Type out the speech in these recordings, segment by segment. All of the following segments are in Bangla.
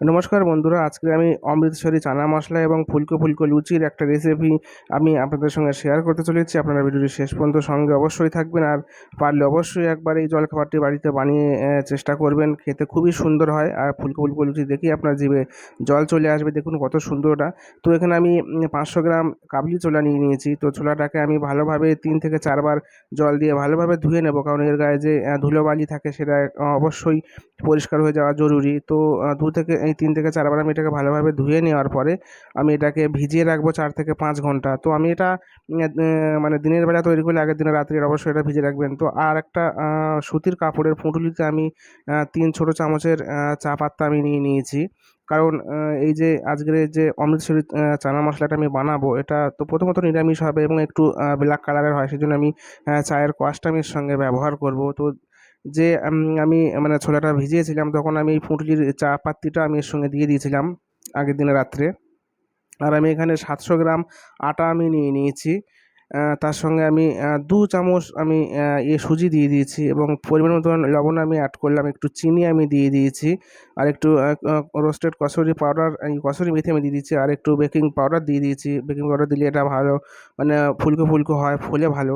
নমস্কার বন্ধুরা, আজকে আমি অমৃতসরি চানা মশলা এবং ফুলকো ফুলকো লুচির একটা রেসিপি আমি আপনাদের সঙ্গে শেয়ার করতে চলেছি। আপনারা ভিডিওটি শেষ পর্যন্ত সঙ্গে অবশ্যই থাকবেন আর পারলে অবশ্যই একবার এই জলখাবারটি বাড়িতে বানিয়ে চেষ্টা করবেন। খেতে খুবই সুন্দর হয় আর ফুলকো ফুলকো লুচি দেখেই আপনার জিভে জল চলে আসবে। দেখুন কত সুন্দর ওটা। তো এখানে আমি পাঁচশো গ্রাম কাবলি ছোলা নিয়ে নিয়েছি। তো ছোলাটাকে আমি ভালোভাবে তিন থেকে চারবার জল দিয়ে ভালোভাবে ধুয়ে নেব কারণ এর গায়ে যে ধুলোবালি থাকে সেটা অবশ্যই পরিষ্কার হয়ে যাওয়া জরুরি। তো দু থেকে এই তিন থেকে চারবার আমি এটাকে ভালোভাবে ধুয়ে নেওয়ার পরে আমি এটাকে ভিজিয়ে রাখব চার থেকে পাঁচ ঘণ্টা। তো আমি এটা মানে দিনের বেলা তৈরি করলে আগের দিনে রাত্রে অবশ্যই এটা ভিজিয়ে রাখবেন। তো আর একটা সুতির কাপড়ের পুঁটুলিতে আমি তিন ছোটো চামচের চা পাত্তা আমি নিয়ে নিয়েছি। কারণ এই যে আজকের যে অমৃতসরি চানা মশলাটা আমি বানাবো, এটা তো প্রথমত নিরামিষ হবে এবং একটু ব্ল্যাক কালারের হয়। সেই জন্য আমি চায়ের কোয়াশটা আমি সঙ্গে ব্যবহার করব। তো যে আমি মানে ছোলাটা ভিজিয়েছিলাম তখন আমি এই পুঁটলির চা পাত্তিটা আমি এর সঙ্গে দিয়ে দিয়েছিলাম আগের দিনে রাত্রে। আর আমি এখানে সাতশো গ্রাম আটা আমি নিয়ে নিয়েছি। তার সঙ্গে আমি দু চামচ আমি আহ, ইয়ে সুজি দিয়ে দিয়েছি এবং পরিমাণ মতো লবণ আমি অ্যাড করলাম একটু চিনি আমি দিয়ে দিয়েছি আর একটু রোস্টেড কসুরি পাউডার কসুরি মেথি আমি দিয়ে দিয়েছি আর একটু বেকিং পাউডার দিয়ে দিয়েছি। বেকিং পাউডার দিলে এটা ভালো মানে ফুলকো ফুলকো হয় ফুলে ভালো।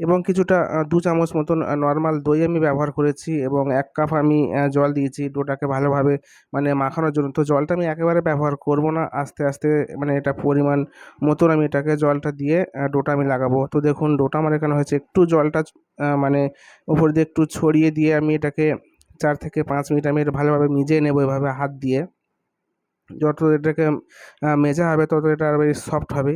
এবং কিছুটা দু চামচ মতন নর্মাল দই আমি ব্যবহার করেছি এবং এক কাপ আমি জল দিয়েছি ডোটাকে ভালোভাবে মানে মাখানোর জন্য। তো জলটা আমি একেবারে ব্যবহার করব না, আস্তে আস্তে মানে এটা পরিমাণ মতন আমি এটাকে জলটা দিয়ে ডোটা আমি লাগাবো। তো দেখুন, ডোটা আমার এখানে হয়েছে, একটু জলটা মানে উপর দিয়ে একটু ছড়িয়ে দিয়ে আমি এটাকে চার থেকে পাঁচ মিনিট আমি এটা ভালোভাবে মিজিয়ে নেব এভাবে হাত দিয়ে। যত এটাকে মেজা হবে, তত এটা আরও বেশি সফট হবে।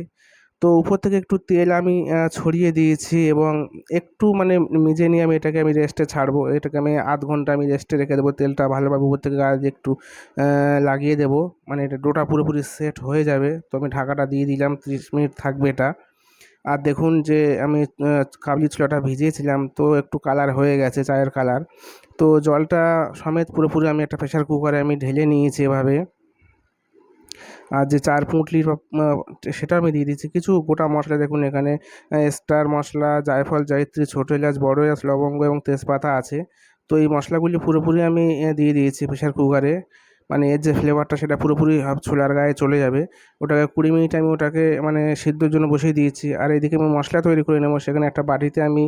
তো উপর থেকে একটু তেল আমি ছড়িয়ে দিয়েছি এবং একটু মানে মেজে নিয়ে আমি এটাকে আমি রেস্টে ছাড়বো। এটাকে আমি আধ ঘণ্টা আমি রেস্টে রেখে দেবো, তেলটা ভালোভাবে উপর থেকে গায়ে একটু লাগিয়ে দেবো। মানে এটা ডোটা পুরোপুরি সেট হয়ে যাবে। তো আমি ঢাকাটা দিয়ে দিলাম, ত্রিশ মিনিট থাকবে এটা। আর দেখুন যে আমি কাবলি ছোলাটা ভিজিয়েছিলাম, তো একটু কালার হয়ে গেছে চায়ের কালার তো জলটা সমেত পুরোপুরি আমি একটা প্রেশার কুকারে আমি ঢেলে নিয়েছি এভাবে। আর যে চার পুঁটলির সেটা আমি দিয়ে দিচ্ছি কিছু গোটা মশলা দেখুন এখানে স্টার মশলা, জায়ফল, জয়িত্রী, ছোটো এলাচ, বড় এলাচ, লবঙ্গ এবং তেজপাতা আছে। তো এই মশলাগুলি পুরোপুরি আমি দিয়ে দিয়েছি প্রেশার কুকারে। মানে এর যে ফ্লেভারটা সেটা পুরোপুরি ছোলার গায়ে চলে যাবে। ওটাকে কুড়ি মিনিট আমি ওটাকে মানে সিদ্ধর জন্য বসিয়ে দিয়েছি। আর এদিকে আমি মশলা তৈরি করে নেব। সেখানে একটা বাটিতে আমি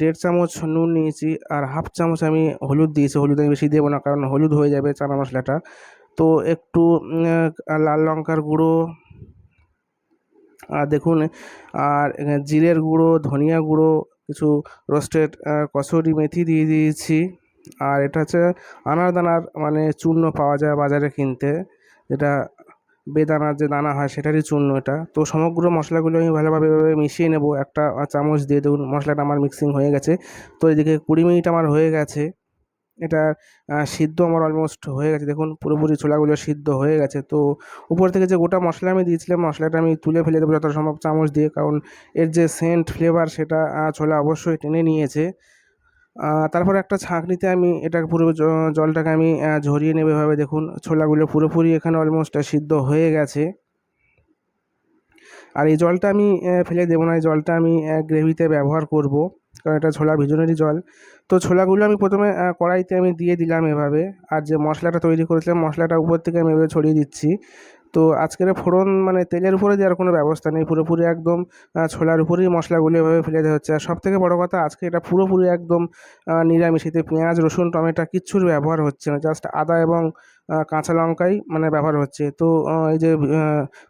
দেড় চামচ নুন নিয়েছি। আর হাফ চামচ আমি হলুদ দিয়েছি। হলুদ আমি বেশি দেবো না, কারণ হলুদ হয়ে যাবে চানা মশলাটা। তো একটু লাল লঙ্কার গুঁড়ো, আর দেখুন, আর জিরের গুঁড়ো, ধনিয়া গুঁড়ো, কিছু রোস্টেড কসুরি মেথি দিয়ে দিয়েছি। আর এটা হচ্ছে আনারদানার মানে চূর্ণ পাওয়া যায় বাজারে কিনতে। যেটা বেদানার যে দানা হয়, সেটারই চূর্ণ এটা। তো সমগ্র মশলাগুলো আমি ভালোভাবে মিশিয়ে নেব। একটা চামচ দিয়ে দেখুন, মশলাটা আমার মিক্সিং হয়ে গেছে। তো এদিকে কুড়ি মিনিট আমার হয়ে গেছে। এটা সিদ্ধ আমার অলমোস্ট হয়ে গেছে। দেখুন, পুরোপুরি ছোলাগুলো সিদ্ধ হয়ে গেছে। তো উপর থেকে যে গোটা মশলা আমি দিয়েছিলাম, মশলাটা আমি তুলে ফেলে দেবো যত সম্ভব চামচ দিয়ে, কারণ এর যে সেন্ট ফ্লেভার সেটা ছোলা অবশ্যই টেনে নিয়েছে। তারপর একটা ছাঁকনিতে আমি এটা পুরো জলটাকে আমি ঝরিয়ে নেব এভাবে। দেখুন, ছোলাগুলো পুরোপুরি এখানে অলমোস্ট সিদ্ধ হয়ে গেছে। আর এই জলটা আমি ফেলে দেবো না, এই জলটা আমি গ্রেভিতে ব্যবহার করব। কারণ এটা ছোলা ভিজনেরই জল। তো ছোলাগুলো আমি প্রথমে কড়াইতে আমি দিয়ে দিলাম এভাবে। আর যে মশলাটা তৈরি করেছিলাম মশলাটা উপর থেকে আমি এভাবে ছড়িয়ে দিচ্ছি। তো আজকের ফোড়ন মানে তেলের উপরে দেওয়ার কোনো ব্যবস্থা নেই। পুরোপুরি একদম ছোলার উপরেই মশলাগুলো এভাবে ফেলে দেওয়া হচ্ছে। আর সবথেকে বড় কথা আজকে এটা পুরোপুরি একদম আহ, নিরামিষ এতে পেঁয়াজ রসুন টমেটো কিচ্ছুর ব্যবহার হচ্ছে না। জাস্ট আদা এবং কাঁচা লঙ্কাই মানে ব্যবহার হচ্ছে। তো এই যে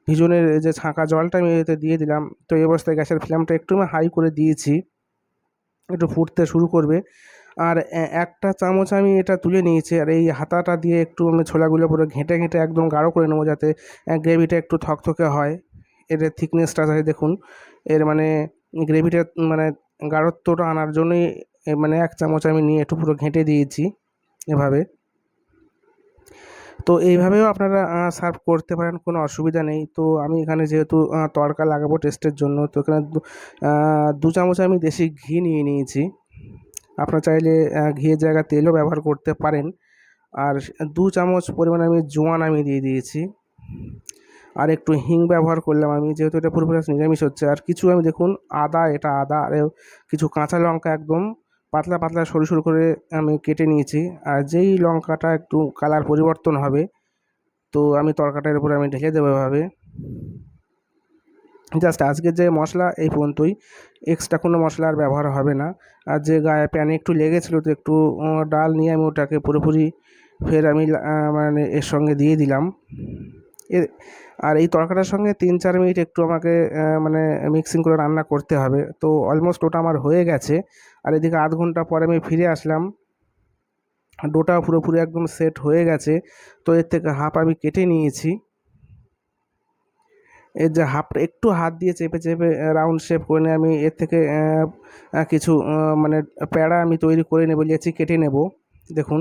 ভিজনের যে ছাঁকা জলটা আমি এতে দিয়ে দিলাম। তো এই অবস্থায় গ্যাসের ফ্লেমটা একটু আমি হাই করে দিয়েছি। একটু ফুটতে শুরু করবে। আর একটা চামচ আমি এটা তুলে নিয়েছি। আর এই হাতাটা দিয়ে একটু আমি ছোলাগুলো পুরো ঘেঁটে ঘেঁটে একদম গাঢ় করে নেব যাতে গ্রেভিটা একটু থকথকে হয়। এর থিকনেসটা আছে, দেখুন। এর মানে গ্রেভিটা মানে গাঢ়ত্বটা আনার জন্যই মানে এক চামচ আমি নিয়ে একটু পুরো ঘেঁটে দিয়েছি এভাবে। তো এইভাবেও আপনারা সার্ভ করতে পারেন, কোনো অসুবিধা নেই। তো আমি এখানে যেহেতু তড়কা লাগাবো টেস্টের জন্য, তো এখানে দু- চামচ আমি দেশি ঘি নিয়ে নিয়েছি। আপনারা চাইলে ঘিয়ের জায়গায় তেলও ব্যবহার করতে পারেন। আর দু চামচ পরিমাণে আমি জোয়ান আমি দিয়ে দিয়েছি। আর একটু হিং ব্যবহার করলাম আমি, যেহেতু এটা পুরোপুরি নিরামিষ হচ্ছে। আর কিছু আমি দেখুন, আদা, এটা আদা আর কিছু কাঁচা লঙ্কা একদম পাতলা পাতলা সরু সরু করে আমি কেটে নিয়েছি। আর যেই লঙ্কাটা একটু কালার পরিবর্তন হবে, তো আমি তরকাটার উপরে আমি ঢেলে দেবো এভাবে। জাস্ট আজকের যে মশলা, এই পর্যন্তই। এক্সট্রা কোনো মশলা আর ব্যবহার হবে না। আর যে গায়ে প্যানে একটু লেগেছিলো, তো একটু ডাল নিয়ে আমি ওটাকে পুরোপুরি ফের আমি মানে এর সঙ্গে দিয়ে দিলাম। আর এই তরকাটার সঙ্গে তিন, চার মিনিট একটু আমাকে মানে মিক্সিং করে রান্না করতে হবে। তো অলমোস্ট ওটা আমার হয়ে গেছে। আর এদিকে আধ ঘণ্টা পরে আমি ফিরে আসলাম। ডোটা পুরোপুরি একদম সেট হয়ে গেছে। তো এর থেকে হাফ আমি কেটে নিয়েছি। এর যে হাফটা একটু হাত দিয়ে চেপে চেপে রাউন্ড শেপ করে নিয়ে আমি এর থেকে কিছু মানে প্যাড়া আমি তৈরি করে নেব লেচি কেটে নেব। দেখুন,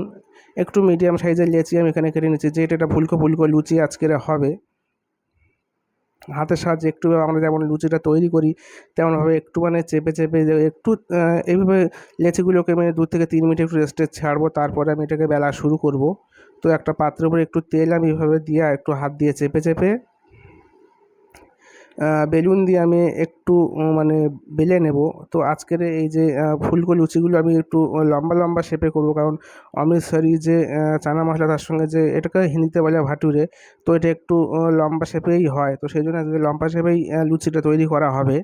একটু মিডিয়াম সাইজের লেচি আমি এখানে কেটে নিচ্ছি। যেটা এটা ফুলকো ফুলকো লুচি আজকের হবে। হাতের সাহায্যে একটু আমরা যেমন লুচিটা তৈরি করি, তেমনভাবে একটু মানে চেপে চেপে একটু এইভাবে লেচিগুলোকে আমি দু থেকে তিন মিনিট একটু রেস্টে ছাড়বো, তারপরে আমি এটাকে বেলা শুরু করব। তো একটা পাত্রের উপরে একটু তেল আমি এভাবে দিয়ে একটু হাত দিয়ে চেপে চেপে বেলুন দিয়ে আমি একটু মানে বেলে নেব। তো আজকের এই যে ফুলকো লুচিগুলো আমি একটু লম্বা লম্বা শেপে করব। কারণ অমৃতসরি যে চানা মশলা তার সঙ্গে যে, এটাকে হিন্দিতে বলে ভাটুরে, তো এটা একটু লম্বা শেপেই হয়। তো সেই জন্য আজকে লম্বা শেপেই লুচিটা তৈরি করা হবে।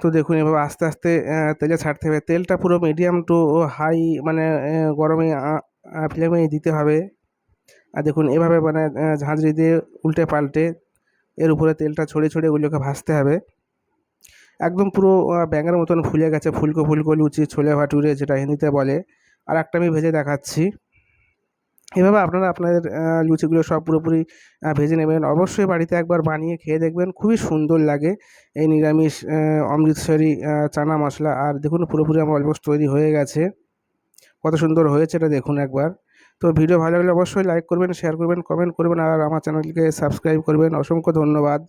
তো দেখুন, এভাবে আস্তে আস্তে তেলে ছাড়তে হবে। তেলটা পুরো মিডিয়াম টু হাই মানে গরমে ফ্লেমে দিতে হবে। আর দেখুন, এভাবে মানে ঝাঁঝরি দিয়ে উল্টে পাল্টে এর উপরে তেলটা ছড়িয়ে ছড়িয়ে ওগুলোকে ভাজতে হবে। একদম পুরো ব্যাঙের মতন ফুলে গেছে, ফুলকো ফুলকো, লুচি, ছোলে ভাটুরে যেটা হিন্দিতে বলে। আর একটা আমি ভেজে দেখাচ্ছি। এভাবে আপনারা আপনাদের লুচিগুলো সব পুরোপুরি ভেজে নেবেন। অবশ্যই বাড়িতে একবার বানিয়ে খেয়ে দেখবেন, খুবই সুন্দর লাগে এই নিরামিষ অমৃতসরি চানা মশলা। আর দেখুন পুরোপুরি আমার অলমোস্ট তৈরি হয়ে গেছে। কত সুন্দর হয়েছে এটা দেখুন একবার। তো ভিডিও ভালো লাগলে অবশ্যই লাইক করবেন শেয়ার করবেন কমেন্ট করবেন, আর আমার চ্যানেলকে সাবস্ক্রাইব করবেন। অসংখ্য ধন্যবাদ।